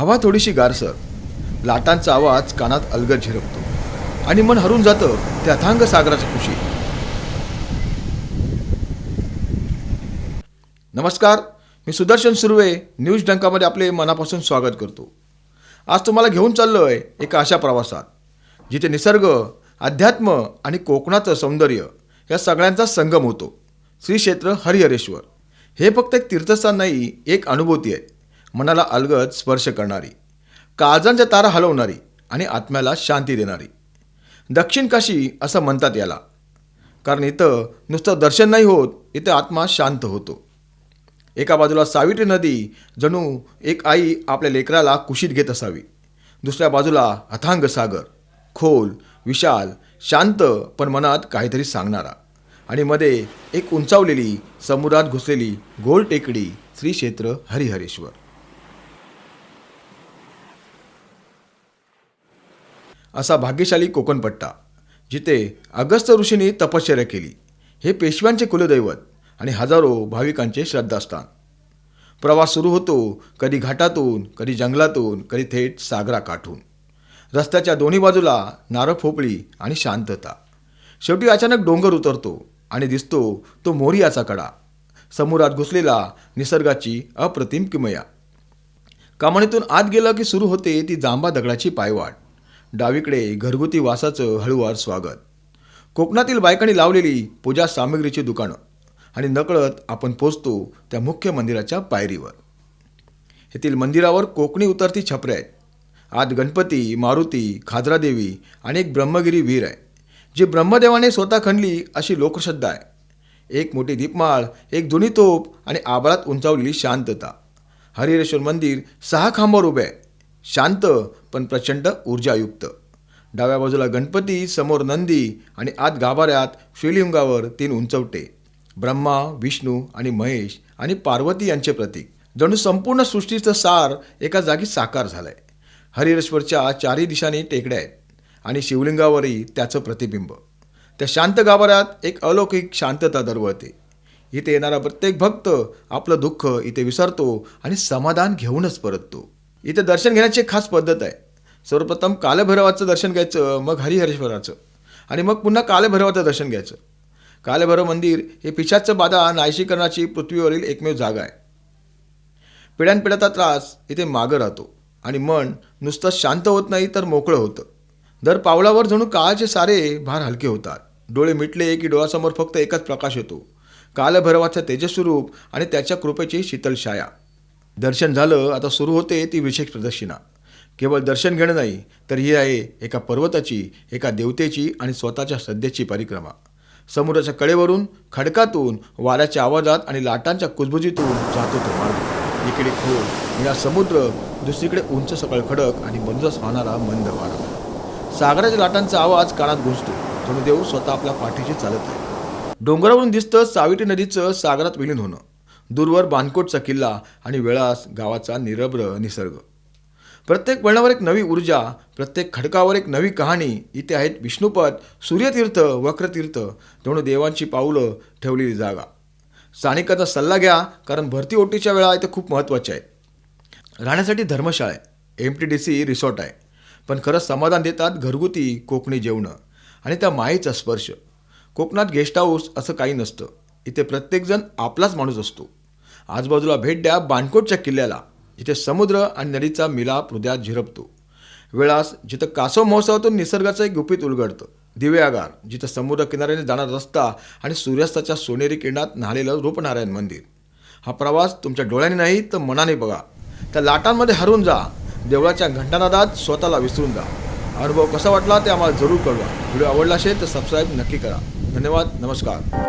हवा थोडीशी गारसर. लाटांचा आवाज कानात अलगद झिरपतो. आणि मन हरून जातं त्या अथांग सागराच्या खुशी नमस्कार मी सुदर्शन सुर्वे न्यूज डंकामध्ये आपले मनापासून स्वागत करतो. आज तुम्हाला घेऊन चाललो आहे एका अशा प्रवासात जिथे निसर्ग अध्यात्म आणि कोकणाचं सौंदर्य या सगळ्यांचा संगम होतो. श्री क्षेत्र हरिहरेश्वर. हे फक्त एक तीर्थस्थान नाही एक अनुभूती आहे. मनाला अलगद स्पर्श करणारी काळजांच्या तारा हलवणारी आणि आत्म्याला शांती देणारी. दक्षिण काशी असं म्हणतात याला. कारण इथं नुसतं दर्शन नाही होत इथं आत्मा शांत होतो. एका बाजूला सावित्री नदी जणू एक आई आपल्या लेकराला कुशीत घेत असावी. दुसऱ्या बाजूला अथांग सागर खोल विशाल शांत पण मनात काहीतरी सांगणारा. आणि मध्ये एक उंचावलेली समुद्रात घुसलेली गोल टेकडी श्री क्षेत्र हरिहरेश्वर. असा भाग्यशाली कोकणपट्टा जिथे अगस्त ऋषींनी तपश्चर्या केली. हे पेशव्यांचे कुलदैवत आणि हजारो भाविकांचे श्रद्धास्थान. प्रवास सुरू होतो कधी घाटातून कधी जंगलातून कधी थेट सागरा काठून. रस्त्याच्या दोन्ही बाजूला नारळ फोपळी आणि शांतता. शेवटी अचानक डोंगर उतरतो आणि दिसतो तो मोरियाचा कडा. समुद्रात घुसलेला निसर्गाची अप्रतिम किमया. कमाणीतून आत गेलं की सुरू होते ती जांबा दगडाची पायवाट. डावीकडे घरगुती वासाचं हळूवार स्वागत. कोकणातील बायकांनी लावलेली पूजा सामग्रीची दुकानं आणि नकळत आपण पोचतो त्या मुख्य मंदिराच्या पायरीवर. येथील मंदिरावर कोकणी उतरती छपरे आहेत. आत गणपती मारुती खादरादेवी आणि एक ब्रह्मगिरी वीर आहे जी ब्रह्मदेवाने स्वतः खणली अशी लोकश्रद्धा आहे. एक मोठी दीपमाळ एक जुनी तोप आणि आबाळात उंचावलेली शांतता. हरिहरेश्वर मंदिर सहा खांबावर उभे आहे. शांत पण प्रचंड ऊर्जायुक्त. डाव्या बाजूला गणपती समोर नंदी आणि आत गाभाऱ्यात श्रीलिंगावर तीन उंचवटे. ब्रह्मा विष्णू आणि महेश आणि पार्वती यांचे प्रतीक. जणू संपूर्ण सृष्टीचं सार एका जागी साकार झालंय. हरिरेश्वरच्या चारही दिशांनी टेकड्या आहेत आणि शिवलिंगावरही त्याचं प्रतिबिंब. त्या शांत गाभाऱ्यात एक अलौकिक शांतता दरवळते. इथे येणारा प्रत्येक भक्त आपलं दुःख इथे विसरतो आणि समाधान घेऊनच परततो. इथे दर्शन घेण्याची एक खास पद्धत आहे. सर्वप्रथम कालभैरवाचं दर्शन घ्यायचं मग हरिहरेश्वराचं. आणि मग पुन्हा कालभैरवाचं दर्शन घ्यायचं. कालभैरव मंदिर हे पिशाचं बाधा नायशीकरणाची पृथ्वीवरील एकमेव जागा आहे. पिढ्यानपिढ्याचा त्रास इथे मागं राहतो. आणि मन नुसतं शांत होत नाही तर मोकळं होतं. दर पावलावर जणू काळाचे सारे भार हलके होतात. डोळे मिटले की डोळ्यासमोर फक्त एकच प्रकाश येतो. कालभैरवाचं तेजस्वरूप आणि त्याच्या कृपेची शीतल छाया. दर्शन झालं आता सुरू होते ती विशेष प्रदक्षिणा. केवळ दर्शन घेणं नाही तर ही आहे एका पर्वताची एका देवतेची आणि स्वतःच्या सध्याची परिक्रमा. समुद्राच्या कडेवरून खडकातून वाऱ्याच्या आवाजात आणि लाटांच्या कुजबुजीतून जातो तो मार्ग. इकडे खोल निळा समुद्र दुसरीकडे उंच सकाळ खडक आणि मंजस वाहणारा मंद वारा. सागराच्या लाटांचा आवाज कानात गुंजतो. जणू देव स्वतः आपल्या पाठीशी चालत आहे. डोंगरावरून दिसतं सावित्री नदीचं सागरात विलीन होणं. दूरवर बानकोटचा किल्ला आणि वेळास गावाचा निरभ्र निसर्ग. प्रत्येक वळणावर एक नवी ऊर्जा प्रत्येक खडकावर एक नवी कहाणी. इथे आहेत विष्णुपद सूर्यतीर्थ वक्रतीर्थ. जणू देवांची पावलं ठेवलेली जागा. स्थानिकाचा सल्ला घ्या कारण भरती ओटीच्या वेळा इथे खूप महत्त्वाच्या आहेत. राहण्यासाठी धर्मशाळा आहे. M T D C resort आहे. पण खरंच समाधान देतात घरगुती कोकणी जेवणं. आणि त्या मायेचा स्पर्श. कोकणात गेस्ट हाऊस असं काही नसतं. इथे प्रत्येकजण आपलाच माणूस असतो. आजूबाजूला भेट द्या बाणकोटच्या किल्ल्याला. जिथे समुद्र आणि नदीचा मिलाप हृदयात झिरपतो. वेळास जिथं कासव महोत्सवातून निसर्गाचं एक गुपित उलगडतं. दिव्यागार जिथं समुद्र किनाऱ्याने जाणारा रस्ता आणि सूर्यास्ताच्या सोनेरी किरणात न्हालेलं रूपनारायण मंदिर. हा प्रवास तुमच्या डोळ्याने नाही तर मनाने बघा. त्या लाटांमध्ये हरून जा. देवळाच्या घंटानादात स्वतःला विसरून जा. अनुभव कसा वाटला ते आम्हाला जरूर कळवा. व्हिडिओ आवडला असेल तर सबस्क्राईब नक्की करा. धन्यवाद. नमस्कार.